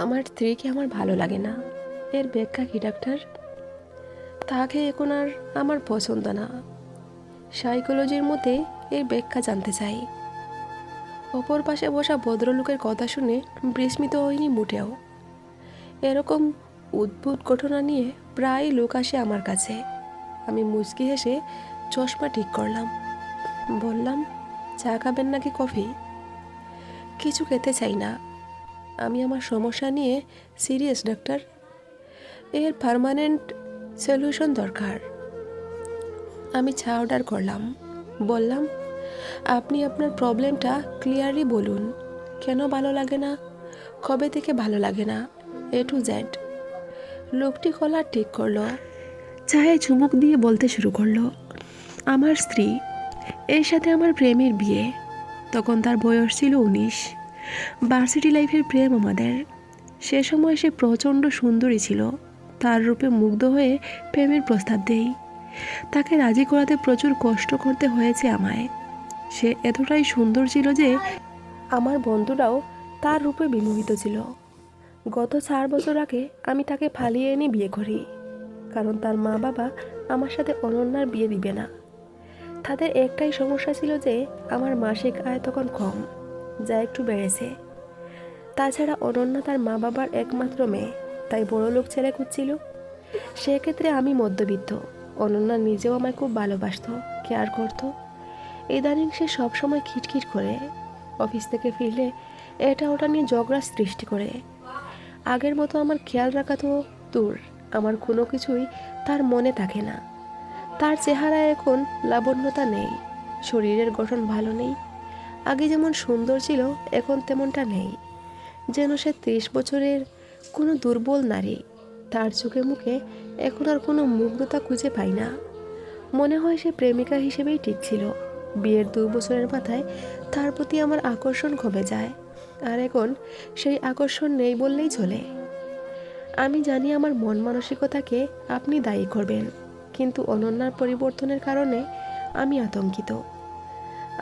আমার স্ত্রীকে আমার ভালো লাগে না। এর ব্যাখ্যা কি, ডাক্তার? তাকে এখন আর আমার পছন্দ না। সাইকোলজির মতে এর ব্যাখ্যা জানতে চাই। অপর পাশে বসা ভদ্রলোকের কথা শুনে বিস্মিত হয়নি মোটেও। এরকম উদ্ভুত ঘটনা নিয়ে প্রায় লোক আসে আমার কাছে। আমি মুচকি হেসে চশমা ঠিক করলাম। বললাম, চা খাবেন নাকি কফি? কিছু খেতে চাই না। আমি আমার সমস্যা নিয়ে সিরিয়াস ডাক্তার এর পার্মানেন্ট সলিউশন দরকার। আমি চা অর্ডার করলাম। বললাম, আপনি আপনার প্রবলেমটা ক্লিয়ারলি বলুন। কেন ভালো লাগে না? কবে থেকে ভালো লাগে না? এ টু জেড লোকটি কলার ঠিক করল। চায়ে চুমুক দিয়ে বলতে শুরু করল, আমার স্ত্রী, এর সাথে আমার প্রেমের বিয়ে। তখন তার বয়স ছিল উনিশ ভার্সিটি লাইফের প্রেম আমাদের সে সময় সে প্রচণ্ড সুন্দরী ছিল। তার রূপে মুগ্ধ হয়ে প্রেমের প্রস্তাব দেই। তাকে রাজি করাতে প্রচুর কষ্ট করতে হয়েছে আমায়। সে এতটাই সুন্দর ছিল যে আমার বন্ধুরাও তার রূপে বিমোহিত ছিল। গত চার বছর আগে আমি তাকে ফালিয়ে এনে বিয়ে করি। কারণ তার মা বাবা আমার সাথে অনন্যার বিয়ে দিবে না। তাদের একটাই সমস্যা ছিল যে আমার মাসিক আয় তখন কম। যা একটু বেড়েছে। তাছাড়া অনন্যা তার মা বাবার একমাত্র মেয়ে, তাই বড় লোক ছেলে খুঁজছিল। সেক্ষেত্রে আমি মধ্যবিত্ত, অনন্যা নিজেও আমায় খুব ভালোবাসতো, কেয়ার করতো। ইদানিং সে সবসময় খিটখিট করে, অফিস থেকে ফিরলে এটা ওটা নিয়ে ঝগড়া সৃষ্টি করে। আগের মতো আমার খেয়াল রাখা তো দূর, আমার কোনো কিছুই তার মনে থাকে না। তার চেহারায় এখন লাবণ্যতা নেই, শরীরের গঠন ভালো নেই আগে যেমন সুন্দর ছিল, এখন তেমনটা নেই। যেন সে ত্রিশ বছরের কোনো দুর্বল নারী, তার চোখে মুখে এখন আর কোনো মুগ্ধতা খুঁজে পাই না। মনে হয় সে প্রেমিকা হিসেবেই ঠিক ছিল বিয়ের দু বছরের মাথায় তার প্রতি আমার আকর্ষণ কমে যায়, আর এখন সেই আকর্ষণ নেই বললেই চলে। আমি জানি আমার মন মানসিকতাকে আপনি দায়ী করবেন, কিন্তু অনন্যার পরিবর্তনের কারণে আমি আতঙ্কিত।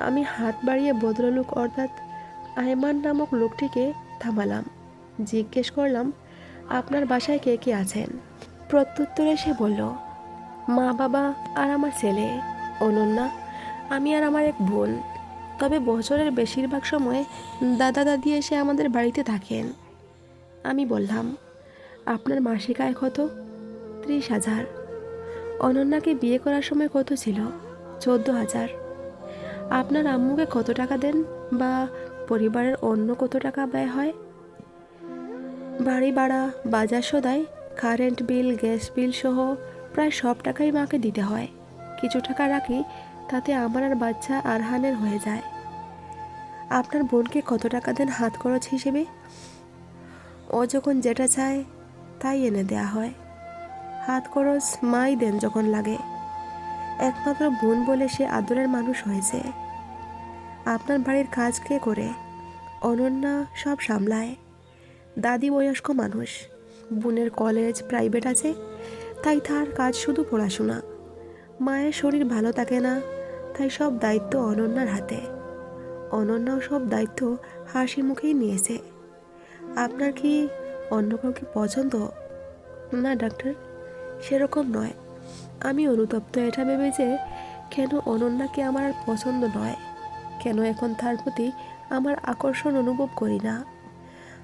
আমি হাত বাড়িয়ে ভদ্রলোক অর্থাৎ আয়মান নামক লোকটিকে থামালাম। জিজ্ঞেস করলাম, আপনার বাসায় কে কে আছেন? প্রত্যুত্তরে সে বলল, মা বাবা আর আমার ছেলে। অনন্যা, আমি আর আমার এক বোন। তবে বছরের বেশিরভাগ সময় দাদা দাদি এসে আমাদের বাড়িতে থাকেন। আমি বললাম, আপনার মাসিক আয় কত? ত্রিশ হাজার। অনন্যাকে বিয়ে করার সময় কত ছিল? চোদ্দ হাজার। আপনার আম্মুকে কত টাকা দেন বা পরিবারের অন্য কত টাকা ব্যয় হয়? বাড়ি ভাড়া, বাজার সদাই, কারেন্ট বিল, গ্যাস বিল সহ প্রায় সব টাকাই মাকে দিতে হয়। কিছু টাকা রাখি, তাতে আমার আর বাচ্চা আরহানের হয়ে যায়। আপনার বোনকে কত টাকা দেন হাত খরচ হিসেবে? ও যখন যেটা চায়, তাই এনে দেয়া হয়। হাত খরচ মাই দেন যখন লাগে। একমাত্র বোন বলে সে আদরের মানুষ হয়েছে। আপনার বাড়ির কাজ কে করে? অনন্যা সব সামলায়। দাদি বয়স্ক মানুষ। বোনের কলেজ প্রাইভেট আছে, তাই তার কাজ শুধু পড়াশোনা। মায়ের শরীর ভালো থাকে না, তাই সব দায়িত্ব অনন্যার হাতে। অনন্যাও সব দায়িত্ব হাসি মুখেই নিয়েছে। আপনার কি অন্য কাউকে পছন্দ? না, ডাক্তার, সেরকম নয়। আমি অনুতপ্ত এটা ভেবে যে কেন অনন্যাকে আমার আর পছন্দ নয়? কেন এখন তার প্রতি আমার আকর্ষণ অনুভব করি না?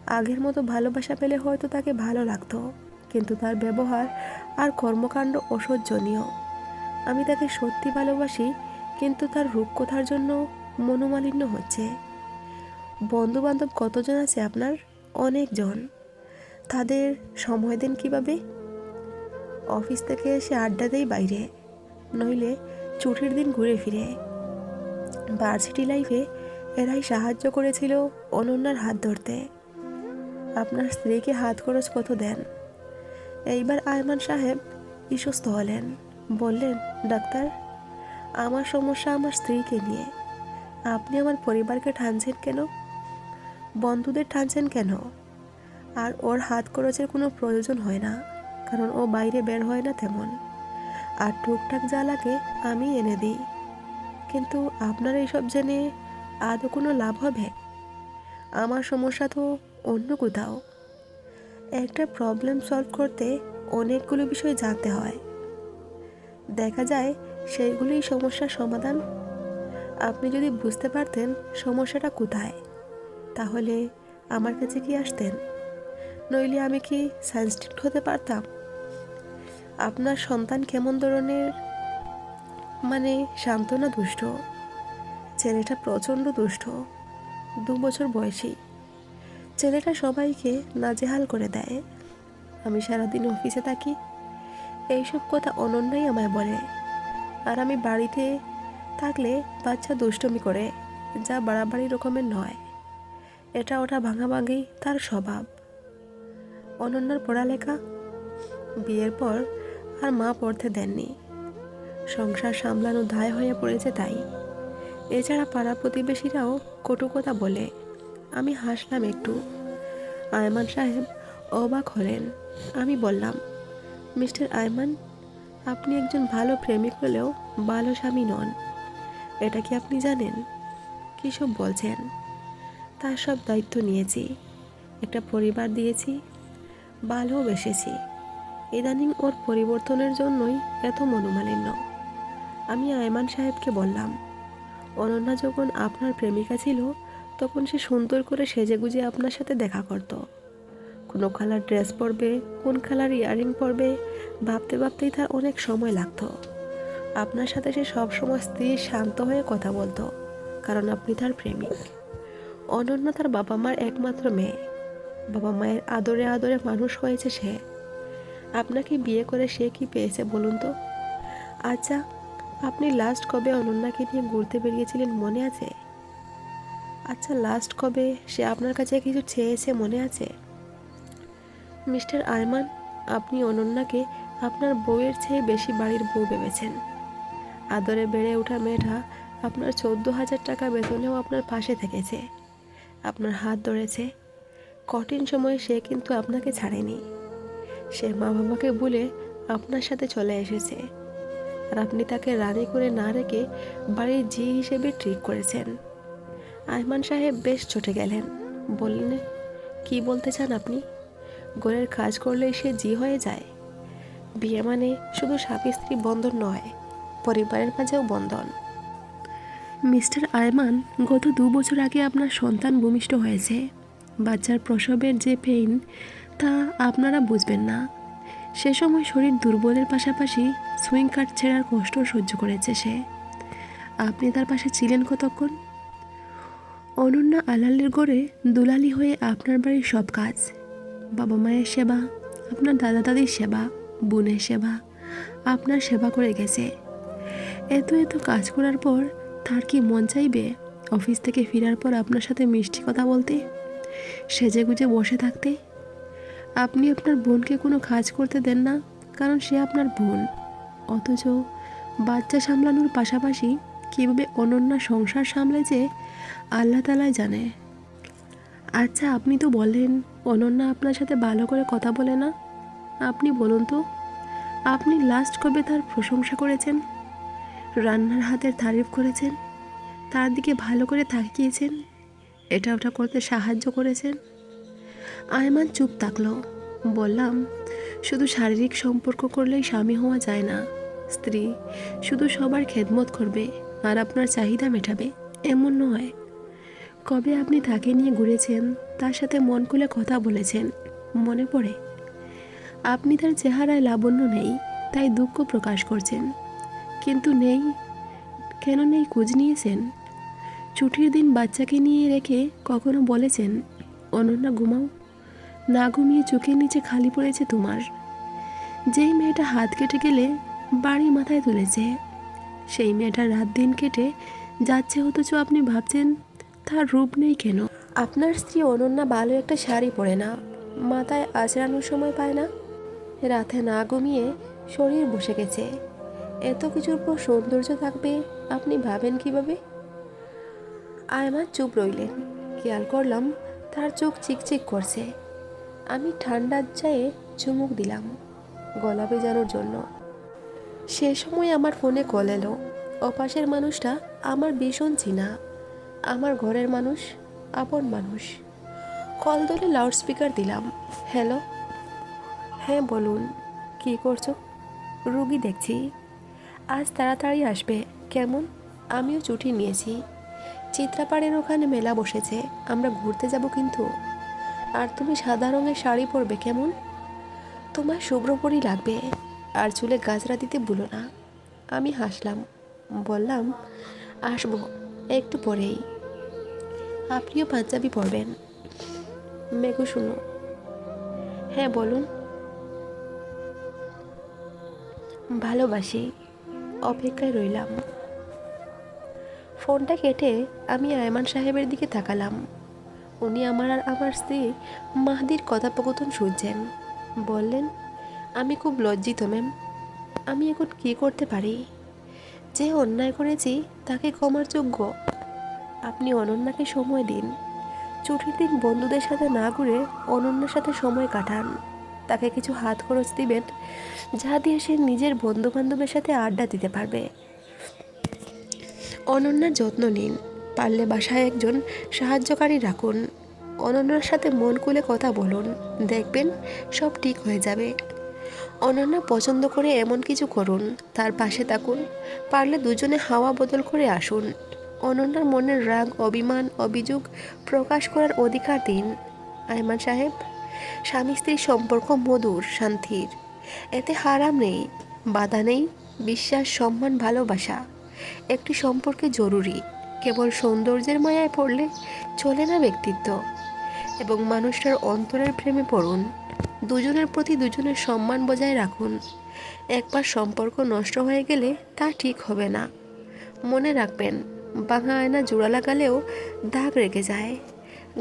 আগের মতো ভালোবাসা পেলে হয়তো তাকে ভালো লাগতো, কিন্তু তার ব্যবহার আর কর্মকাণ্ড অসহ্যনীয়। আমি তাকে সত্যি ভালোবাসি, কিন্তু তার রূপকথার জন্য মনোমালিন্য হচ্ছে। বন্ধু বান্ধব কতজন আছে আপনার? অনেকজন। তাদের সময় দেন কীভাবে? অফিস থেকে এসে আড্ডা দেই বাইরে। নইলে ছুটির দিন ঘুরে ফিরে। ভার্সিটি লাইফে এরাই সাহায্য করেছিল অনন্যার হাত ধরতে। আপনার স্ত্রীকে হাত খরচ কত দেন? এইবার আয়মান সাহেব ইস্বস্ত হলেন। বললেন, ডাক্তার, আমার সমস্যা আমার স্ত্রীকে নিয়ে। আপনি আমার পরিবারকে ঠানছেন কেন? বন্ধুদের ঠানছেন কেন? আর ওর হাত খরচের কোনো প্রয়োজন হয় না। কারণ ও বাইরে বের হয় না তেমন। আর টুকটাক যা লাগে আমি এনে দিই। কিন্তু আপনার এইসব জেনে আদৌ কোনো লাভ হবে? আমার সমস্যা তো অন্য কোথাও। একটা প্রবলেম সলভ করতে অনেকগুলো বিষয় জানতে হয়। দেখা যায় সেইগুলোই সমস্যার সমাধান। আপনি যদি বুঝতে পারতেন সমস্যাটা কোথায়, তাহলে আমার কাছে কি আসতেন? নইলে আমি কি সায়েন্সটিক হতে পারতাম? আপনার সন্তান কেমন ধরনের? মানে শান্ত না দুষ্ট। ছেলেটা প্রচণ্ড দুষ্ট। দু বছর বয়সী। ছেলেটা সবাইকে নাজেহাল করে দেয়। আমি সারাদিন অফিসে থাকি। এইসব কথা অনন্যাই আমায় বলে। আর আমি বাড়িতে থাকলে বাচ্চা দুষ্টমি করে, যা বাড়াবাড়ি রকমের নয়। এটা ওটা ভাঙাভাঙি তার স্বভাব। অনন্যার পড়ালেখা। বিয়ের পর আর মা পড়তে দেননি। সংসার সামলানো দায় হয়ে পড়েছে তাই। এছাড়া পাড়া প্রতিবেশীরাও কটু কথা বলে, আমি হাসলাম একটু। আয়মান সাহেব অবাক হলেন। আমি বললাম, মিস্টার আয়মান, আপনি একজন ভালো প্রেমিক হলেও ভালো স্বামী নন। এটা কি আপনি জানেন? কী সব বলছেন? তার সব দায়িত্ব নিয়েছি। একটা পরিবার দিয়েছি ভালোবেসেছি ইদানিং ওর পরিবর্তনের জন্যই এত মনোমালিন্য। আমি আয়মান সাহেবকে বললাম, অনন্যা যখন আপনার প্রেমিকা ছিল, তখন সে সুন্দর করে সেজে গুজে আপনার সাথে দেখা করত। কোনো কালার ড্রেস পরবে, কোন কালার ইয়ারিং পরবে, ভাবতে ভাবতেই তার অনেক সময় লাগতো। আপনার সাথে সে সবসময় স্থির, শান্ত হয়ে কথা বলতো, কারণ আপনি তার প্রেমিক। অনন্যা তার বাবা মার একমাত্র মেয়ে। বাবা মায়ের আদরে আদরে মানুষ হয়েছে সে। আপনাকে বিয়ে করে সে কি পেয়েছে বলুন তো? আচ্ছা আপনি লাস্ট কবে অনন্যাকে নিয়ে ঘুরতে বেরিয়েছিলেন মনে আছে? আচ্ছা লাস্ট কবে সে আপনার কাছে কিছু চেয়েছে মনে আছে? মিস্টার আয়মান, আপনি অনন্যাকে আপনার বউয়ের চেয়ে বেশি বাড়ির বউ ভেবেছেন। আদরে বেড়ে ওঠা মেয়েটা আপনার চোদ্দ হাজার টাকা বেতনেও আপনার পাশে থেকেছে। আপনার হাত ধরেছে। কঠিন সময়ে সে কিন্তু আপনাকে ছাড়েনি। সে মা বাবাকে বলে আপনার সাথে চলে এসেছে। আর আপনি তাকে রানী করে না রেখে বাড়ির জি হিসেবে ট্রিট করেছেন। আয়মান সাহেব বেশ চটে গেলেন। বললেন, কি বলতে চান আপনি? গোলের কাজ করলে সে জি হয়ে যায়। বিয়ে মানে শুধু স্বামী স্ত্রী বন্ধন নয়, পরিবারের মাঝেও বন্ধন। মিস্টার আয়মান, গত দু বছর আগে আপনার সন্তান ভূমিষ্ঠ হয়েছে। বাচ্চার প্রসবের যে পেইন তা আপনারা বুঝবেন না। সে সময় শরীর দুর্বলের পাশাপাশি সুইং কাট ছেঁড়ার কষ্ট সহ্য করেছে সে। আপনি তার পাশে ছিলেন কতক্ষণ? অনন্যা আলালের গড়ে দুলালি হয়ে আপনার বাড়ির সব কাজ। বাবা মায়ের সেবা, আপনার দাদা দাদির সেবা, বোনের সেবা, আপনার সেবা করে গেছে। এত এত কাজ করার পর তার কি মন চাইবে অফিস থেকে ফেরার পর আপনার সাথে মিষ্টি কথা বলতে? সেজে গুজে বসে থাকতে? আপনি আপনার বোনকে কোনো কাজ করতে দেন না, কারণ সে আপনার বোন। অথচ বাচ্চা সামলানোর পাশাপাশি কীভাবে অনন্যা সংসার সামলে যে আল্লাহ তালাই জানে। আচ্ছা আপনি তো বলেন, অনন্যা আপনার সাথে ভালো করে কথা বলে না। আপনি বলুন তো, আপনি লাস্ট কবে তার প্রশংসা করেছেন? রান্নার হাতের তারিফ করেছেন? তার দিকে ভালো করে তাকিয়েছেন? এটা ওটা করতে সাহায্য করেছেন? আয়মান চুপ থাকল। বললাম, শুধু শারীরিক সম্পর্ক করলেই স্বামী হওয়া যায় না। স্ত্রী শুধু সবার খেদমত করবে আর আপনার চাহিদা মেটাবে। এমন নয়। কবে আপনি তাকে নিয়ে ঘুরেছেন, তার সাথে মন খুলে কথা বলেছেন, মনে পড়ে? আপনি তার চেহারায় লাবণ্য নেই, তাই দুঃখ প্রকাশ করছেন। কিন্তু নেই, কেন নেই খোঁজ নিয়েছেন? ছুটির দিন বাচ্চাকে নিয়ে রেখে কখনো বলেছেন, অনন্যা, ঘুমাও। না ঘুমিয়ে চোখের নিচে খালি পড়েছে তোমার। যেই মেয়েটা হাত কেটে গেলে বাড়ি মাথায় তুলেছে, সেই মেয়েটা রাত দিন কেটে যাচ্ছে অথচ আপনি ভাবছেন, তার রূপ নেই কেন? আপনার স্ত্রী অনন্যা ভালো একটা শাড়ি পরে না, মাথায় আচড়ানোর সময় পায় না? রাতে না ঘুমিয়ে শরীর বসে গেছে। এত কিছুর পর সৌন্দর্য থাকবে, আপনি ভাবেন কীভাবে? আয়মান চুপ রইলেন, খেয়াল করলাম তার চোখ চিকচিক করছে। আমি ঠান্ডার চায়ে চুমুক দিলাম গলা ভেজানোর জন্য। সে সময় আমার ফোনে কল এলো। অপাশের মানুষটা আমার ভীষণ চিনা। আমার ঘরের মানুষ, আপন মানুষ। কল ধরে লাউডস্পিকার দিলাম। হ্যালো? হ্যাঁ বলুন। কি করছ? রুগী দেখছি। আজ তাড়াতাড়ি আসবে। কেমন? আমিও ছুটি নিয়েছি। চিত্রাপাড়ের ওখানে মেলা বসেছে। আমরা ঘুরতে যাব কিন্তু। আর তুমি সাদা রঙের শাড়ি পরবে কেমন? তোমার শুভ্রপরি লাগবে, আর চুলে গাজরা দিতে ভুলো না। আমি হাসলাম, বললাম, আসব, একটু পরেই। আপনিও পাঞ্জাবি পরবেন। মেঘু, শুনো। হ্যাঁ বলুন। ভালোবাসি, অপেক্ষায় রইলাম। ফোনটা কেটে আমি আয়মান সাহেবের দিকে তাকালাম। উনি আমার আর আমার স্ত্রী মাহদির কথোপকথন শুনছেন। বললেন, আমি খুব লজ্জিত, ম্যাম। আমি এখন কি করতে পারি? যে অন্যায় করেছি তাকে ক্ষমার যোগ্য। আপনি অনন্যাকে সময় দিন। ছুটির দিন বন্ধুদের সাথে না ঘুরে অনন্যার সাথে সময় কাটান। তাকে কিছু হাত খরচ দিবেন, যা দিয়ে সে নিজের বন্ধু বান্ধবের সাথে আড্ডা দিতে পারবে। অনন্যার যত্ন নিন। পারলে বাসায় একজন সাহায্যকারী রাখুন। অনন্যার সাথে মন খুলে কথা বলুন। দেখবেন সব ঠিক হয়ে যাবে। অনন্যা পছন্দ করে এমন কিছু করুন। তার পাশে থাকুন। পারলে দুজনে হাওয়া বদল করে আসুন। অনন্যার মনের রাগ, অভিমান, অভিযোগ প্রকাশ করার অধিকার দিন। আয়মান সাহেব, স্বামী স্ত্রীর সম্পর্ক মধুর, শান্তির। এতে হারাম নেই, বাধা নেই, বিশ্বাস, সম্মান, ভালোবাসা। একটি সম্পর্কে জরুরি। কেবল সৌন্দর্যের মায়ায় পড়লে চলে না ব্যক্তিত্ব। এবং মানুষটার অন্তরের প্রেমে পড়ুন। দুজনের প্রতি দুজনের সম্মান বজায় রাখুন। একবার সম্পর্ক নষ্ট হয়ে গেলে তা ঠিক হবে না। মনে রাখবেন বাঙা আয়না জোড়া লাগালেও দাগ রেগে যায়।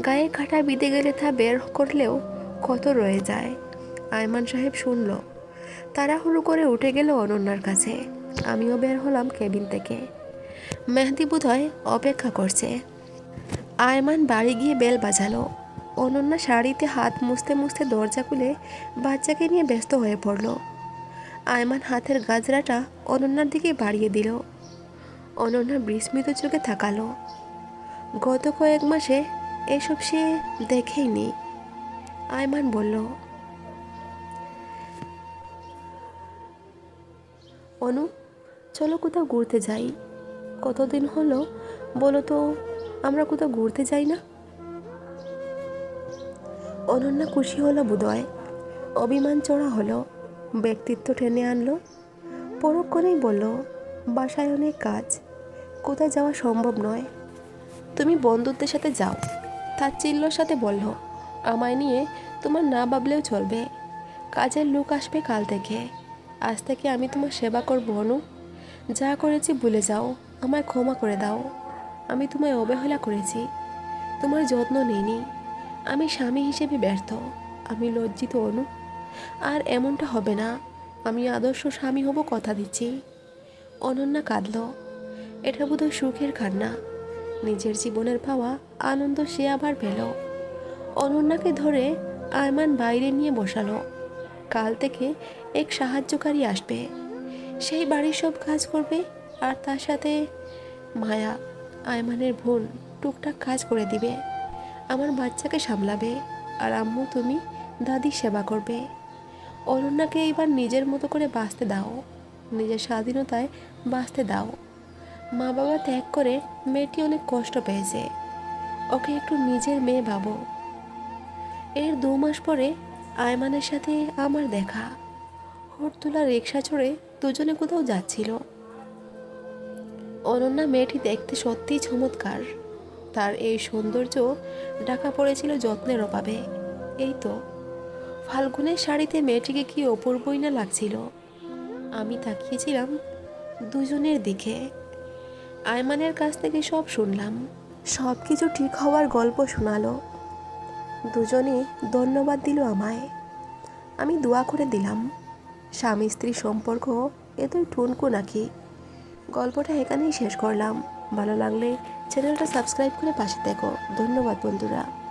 গায়ে কাটা বিঁধে গেলে তা বের করলেও কত রয়ে যায়। আয়মান সাহেব শুনল। তাড়াহুড়ো করে উঠে গেল অনন্যার কাছে। আমিও বের হলাম কেবিন থেকে। মেহেদি বোধহয় অপেক্ষা করছে। আয়মান বাড়ি গিয়ে বেল বাজালো। অনন্যা শাড়িতে হাত মুছতে মুছতে দরজা খুলে বাচ্চাকে নিয়ে ব্যস্ত হয়ে পড়ল। আয়মান হাতের গাজরাটা অনন্যার দিকে বাড়িয়ে দিল। অনন্যা বিস্মিত চোখে তাকালো। গত কয়েক মাসে এসব সে দেখেইনি আয়মান বলল, অনু, চলো কোথাও ঘুরতে যাই। কতদিন হলো? বলো তো, আমরা কোথাও ঘুরতে যাই না? অনন্যা খুশি হলো বোধহয় অভিমান চড়া হলো, ব্যক্তিত্ব টেনে আনলো। পরক্ষণেই বলল, বাসায় অনেক কাজ কোথায় যাওয়া সম্ভব নয়। তুমি বন্ধুদের সাথে যাও। তার চিল্লোর সাথে বলল, আমায় নিয়ে তোমার না ভাবলেও চলবে। কাজের লোক আসবে কাল থেকে। আজ থেকে আমি তোমার সেবা করব, অনু। যা করেছি ভুলে যাও। আমায় ক্ষমা করে দাও। আমি তোমায় অবহেলা করেছি। তোমার যত্ন নেইনি। আমি স্বামী হিসেবে ব্যর্থ। আমি লজ্জিত অনু। আর এমনটা হবে না। আমি আদর্শ স্বামী হব কথা দিচ্ছি। অনন্যা কাঁদল। এটা বোধহয় সুখের কান্না। নিজের জীবনের পাওয়া আনন্দ সে আবার পেল। অনন্যাকে ধরে আয়মান বাইরে নিয়ে বসালো। কাল থেকে এক সাহায্যকারী আসবে। সেই বাড়ির সব কাজ করবে আর তার সাথে মায়া, আয়মানের বোন টুকটাক কাজ করে দিবে। আমার বাচ্চাকে সামলাবে আর আম্মু তুমি দাদির সেবা করবে। অনন্যাকে এইবার নিজের মতো করে বাঁচতে দাও, নিজের স্বাধীনতায় বাঁচতে দাও। মা বাবা ত্যাগ করে মেয়েটি অনেক কষ্ট পেয়েছে। ওকে একটু নিজের মেয়ে ভাবো। এর দু মাস পরে আয়মানের সাথে আমার দেখা। হরতুলা রিক্সা চড়ে দুজনে কোথাও যাচ্ছিল। অনন্যা মেয়েটি দেখতে সত্যিই চমৎকার। তার এই সৌন্দর্য ঢাকা পড়েছিল যত্নের অভাবে। এই তো, ফাল্গুনের শাড়িতে মেয়েটিকে কি অপূর্বই না লাগছিল। আমি তাকিয়েছিলাম দুজনের দিকে। আয়মানের কাছ থেকে সব শুনলাম। সব কিছু ঠিক হওয়ার গল্প শোনালো। দুজনে ধন্যবাদ দিল আমায়। আমি দোয়া করে দিলাম। স্বামী স্ত্রী সম্পর্ক এতই টুনকু নাকি? গল্পটা এখানেই শেষ করলাম। ভালো লাগলে চ্যানেলটা সাবস্ক্রাইব করে পাশে দেখো। ধন্যবাদ বন্ধুরা।